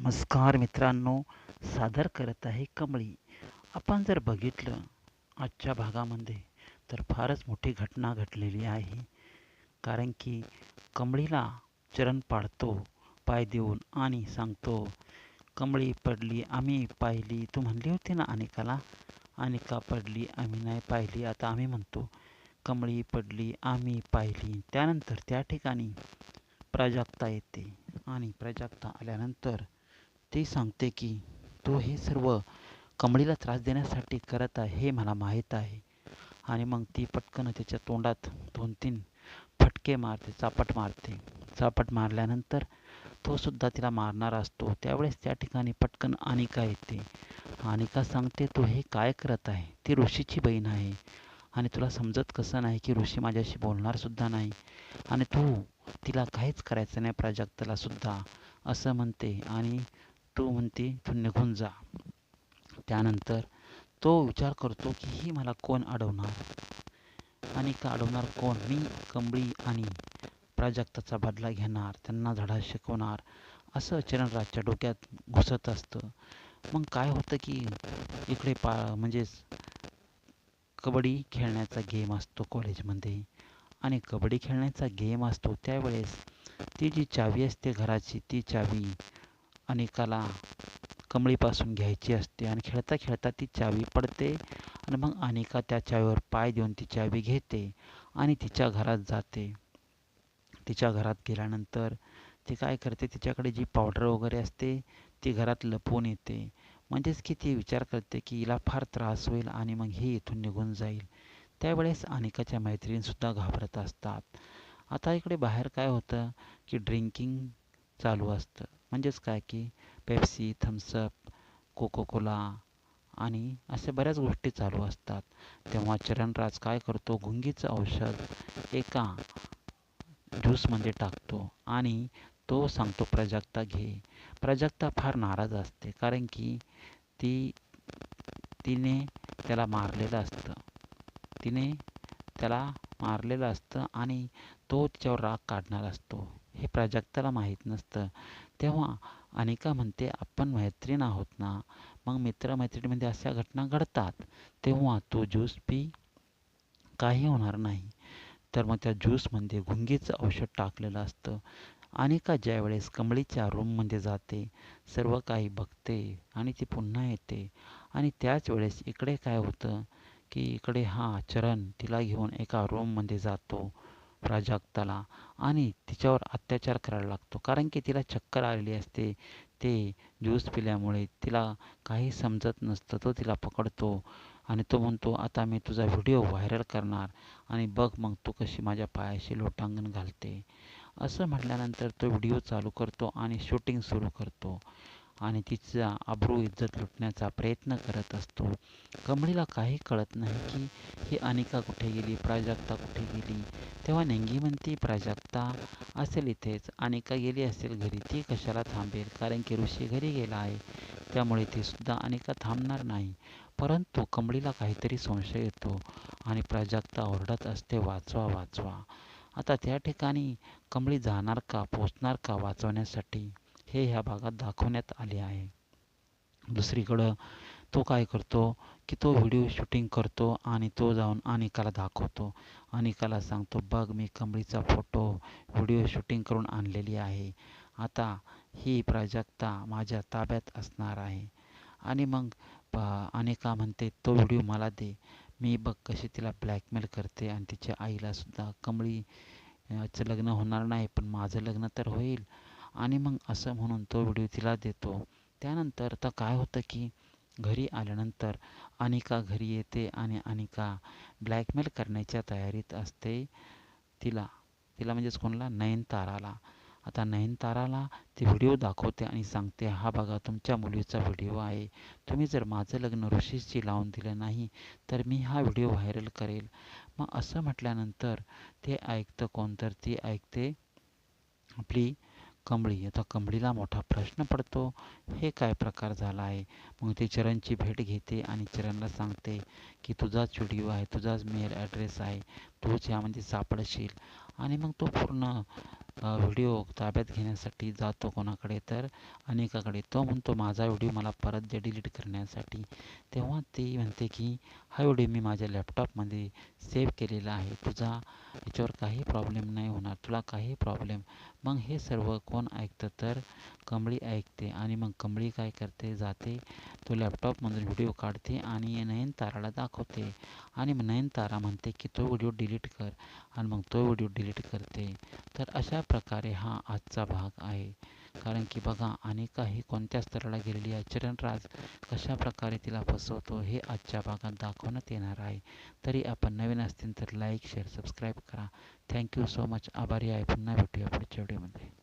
नमस्कार मित्रांनो सादर करत आहे कमळी. आपण जर बघितलं आजच्या भागामध्ये तर फारच मोठी घटना घडलेली आहे. कारण की कमळीला चरण पाडतो पाय देऊन आणि सांगतो कमळी पडली आम्ही पाहिली तू म्हणली होती ना अनिकाला? अनिका पडली आम्ही नाही पाहिली. आता आम्ही म्हणतो कमळी पडली आम्ही पाहिली. त्यानंतर त्या ठिकाणी प्राजक्ता येते आणि प्राजक्ता आल्यानंतर ती सांगते की तो हे सर्व कमळीला त्रास देण्यासाठी करत आहे हे मला माहीत आहे. आणि मग ती पटकन त्याच्या तोंडात दोन तीन फटके मारते चापट मारते. चापट मारल्यानंतर तो सुद्धा तिला मारणार असतो. त्यावेळेस त्या ठिकाणी पटकन अनिका येते. अनिका सांगते तू हे काय करत आहे? ती ऋषीची बहीण आहे. आणि तुला समजत कसं नाही की ऋषी माझ्याशी बोलणार सुद्धा नाही. आणि तू तिला काहीच करायचं नाही प्राजक्ताला सुद्धा. असं म्हणते. आणि तो म्हणते तू निघून जा. त्यानंतर तो विचार करतो की ही मला कोण अडवणार? आणि का अडवणार कोण? मी कंबळी आणि प्राजक्ताचा बदला घेणार त्यांना धडा शिकवणार असं चरणराजच्या डोक्यात घुसत असतं. मग काय होतं की इकडे पा म्हणजेच कबड्डी खेळण्याचा गेम असतो कॉलेजमध्ये आणि कबड्डी खेळण्याचा गेम असतो त्यावेळेस ती जी चावी असते घराची ती चावी अनेकाला कमळीपासून घ्यायची असते आणि खेळता खेळता ती चावी पडते आणि मग अनिका त्या चावीवर पाय देऊन ती चावी घेते आणि तिच्या घरात जाते. तिच्या घरात गेल्यानंतर ती काय करते? तिच्याकडे जी पावडर वगैरे असते ती घरात लपवून येते. म्हणजेच की ती विचार करते की हिला फार त्रास होईल आणि मग ही इथून निघून जाईल. त्यावेळेस अनिकाच्या मैत्रिणीसुद्धा घाबरत असतात. आता इकडे बाहेर काय होतं की ड्रिंकिंग चालू असतं. म्हणजेच काय की पेप्सी थम्सअप कोको कोला आणि अशा बऱ्याच गोष्टी चालू असतात. तेव्हा चरणराज काय करतो? गुंगीचं औषध एका ज्यूसमध्ये टाकतो आणि तो सांगतो प्रजक्ता घे. प्रजक्ता फार नाराज असते कारण की ती तिने त्याला मारलेलं असतं. तिने त्याला मारलेलं असतं आणि तो तिच्यावर राग काढणार असतो. हे प्राजक्ताला माहीत नसतं. तेव्हा अनिका म्हणते आपण मैत्रीण आहोत ना? मग मित्रमैत्रिणीमध्ये अशा घटना घडतात. तेव्हा तो ज्यूस पी काही होणार नाही. तर मग त्या ज्यूसमध्ये गुंगीचं औषध टाकलेलं असतं. अनिका ज्यावेळेस कमळीच्या रूममध्ये जाते सर्व काही बघते आणि ती पुन्हा येते. आणि त्याच वेळेस इकडे काय होतं की इकडे हा चरण तिला घेऊन एका रूममध्ये जातो. प्राजक्ताला आणि तिच्यावर अत्याचार करायला लागतो. कारण की तिला चक्कर आलेली असते. ते ज्यूस पिल्यामुळे तिला काही समजत नसतं. तो तिला पकडतो आणि तो म्हणतो आता मी तुझा व्हिडिओ व्हायरल करणार आणि बघ मग तू कशी माझ्या पायाशी लोटांगण घालते. असं म्हटल्यानंतर तो व्हिडिओ चालू करतो आणि शूटिंग सुरू करतो आणि तिचा अब्रू इज्जत लुटण्याचा प्रयत्न करत असतो. कमळीला काही कळत नाही की ही अनिका कुठे गेली प्राजक्ता कुठे गेली तेव्हा नेंगी म्हणती प्राजक्ता असेल इथेच अनिका गेली असेल घरी? ती कशाला थांबेल? कारण की ऋषी घरी गेला आहे. त्यामुळे ती सुद्धा अनेका थांबणार नाही? परंतु कमळीला काहीतरी संशय येतो आणि प्राजक्ता ओरडत असते वाचवा वाचवा. आता त्या ठिकाणी कमळी जाणार का पोचणार का वाचवण्यासाठी? हे ह्या भागात दाखवण्यात आले आहे. दुसरीकडं तो काय करतो की तो व्हिडिओ शूटिंग करतो आणि तो जाऊन अनिकाला दाखवतो. अनिकाला सांगतो बघ मी कमळीचा फोटो व्हिडिओ शूटिंग करून आणलेली आहे. आता ही प्राजक्ता माझ्या ताब्यात असणार आहे. आणि मग अनिका म्हणते तो व्हिडिओ मला दे. मी बघ कशी तिला ब्लॅकमेल करते आणि तिच्या आईलासुद्धा कमळीचं लग्न होणार नाही पण माझं लग्न तर होईल. आणि मग असं म्हणून तो व्हिडिओ तिला देतो. त्यानंतर आता काय होतं की घरी आल्यानंतर अनिका घरी येते आणि अनिका ब्लॅकमेल करण्याच्या तयारीत असते. तिला तिला म्हणजेच कोणाला? नयनताराला. आता नयनताराला ती व्हिडिओ दाखवते आणि सांगते हा बघा तुमच्या मुलीचा व्हिडिओ आहे. तुम्ही जर माझं लग्न ऋषीशी लावून दिलं नाही तर मी हा व्हिडिओ व्हायरल करेल. मग असं म्हटल्यानंतर ते ऐकतं कोण? तर ती ऐकते आपली कमळी आता कमळीला मोठा प्रश्न पडतो हे काय प्रकार झाला आहे? मग ती चरणची भेट घेते आणि चरणला सांगते की तुझाच व्हिडिओ आहे तुझाच मेल ॲड्रेस आहे तूच यामध्ये सापडशील. आणि मग तो पूर्ण व्हिडिओ ताब्यात घेण्यासाठी जातो कोणाकडे तर अनेकाकडे. तो म्हणतो माझा व्हिडिओ मला परत दे डिलीट करण्यासाठी. तेव्हा ती म्हणते की हा व्हिडिओ मी माझ्या लॅपटॉपमध्ये सेव्ह केलेला आहे. तुझा याच्यावर काही प्रॉब्लेम नाही होणार तुला काही प्रॉब्लेम मग हे सर्व कोण ऐकतं तर कमळी ऐकते आणि मग कमळी काय करते जाते तो लॅपटॉपमधून व्हिडिओ काढते आणि नयनताराला दाखवते. आणि मग नयनतारा म्हणते की तो व्हिडिओ डिलीट कर. आणि मग तो व्हिडिओ डिलीट करते. तर अशा प्रकारे हा आजचा भाग आहे. कारण की बघा अनेकाही कोणत्या स्तराला गेलेली आहे? चरणराज कशा प्रकारे तिला फसवतो हे आजच्या भागात दाखवण्यात येणार आहे. तरी आपण नवीन असतील तर लाईक शेअर सबस्क्राईब करा. थँक्यू सो मच आभारी आहे. पुन्हा भेटूया पुढच्या व्हिडिओमध्ये